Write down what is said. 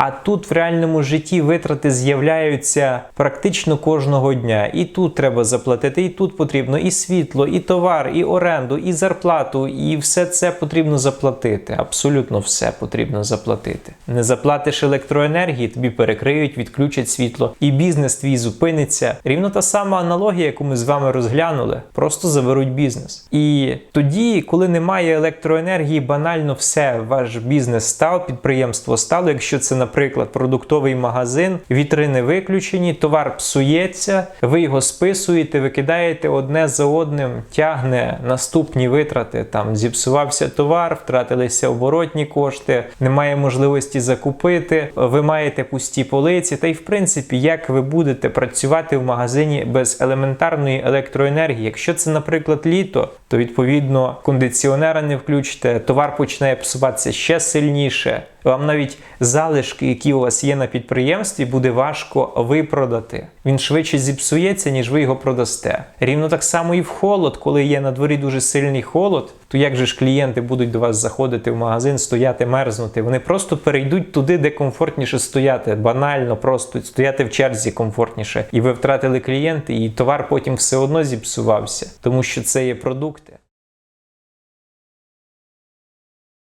А тут в реальному житті витрати з'являються практично кожного дня. І тут треба заплатити, і тут потрібно і світло, і товар, і оренду, і зарплату, і все це потрібно заплатити. Абсолютно все потрібно заплатити. Не заплатиш електроенергії, тобі перекриють, відключать світло, і бізнес твій зупиниться. Рівно та сама аналогія, яку ми з вами розглянули, просто заберуть бізнес. І тоді, коли немає електроенергії, банально все, ваш бізнес став, підприємство стало. Якщо це, наприклад, продуктовий магазин, вітрини виключені, товар псується, ви його списуєте, викидаєте одне за одним, тягне наступні витрати. Там зіпсувався товар, втратилися оборотні кошти, немає можливості закупити, ви маєте пусті полиці. Та й в принципі, як ви будете працювати в магазині без елементарної електроенергії? Якщо це, наприклад, літо, то відповідно кондиціонера не включите, товар починає псуватися ще сильніше. Вам навіть залишки, які у вас є на підприємстві, буде важко випродати. Він швидше зіпсується, ніж ви його продасте. Рівно так само і в холод, коли є на дворі дуже сильний холод, то як же ж клієнти будуть до вас заходити в магазин, стояти, мерзнути? Вони просто перейдуть туди, де комфортніше стояти. Банально, просто стояти в черзі комфортніше. І ви втратили клієнти, і товар потім все одно зіпсувався, тому що це є продукти.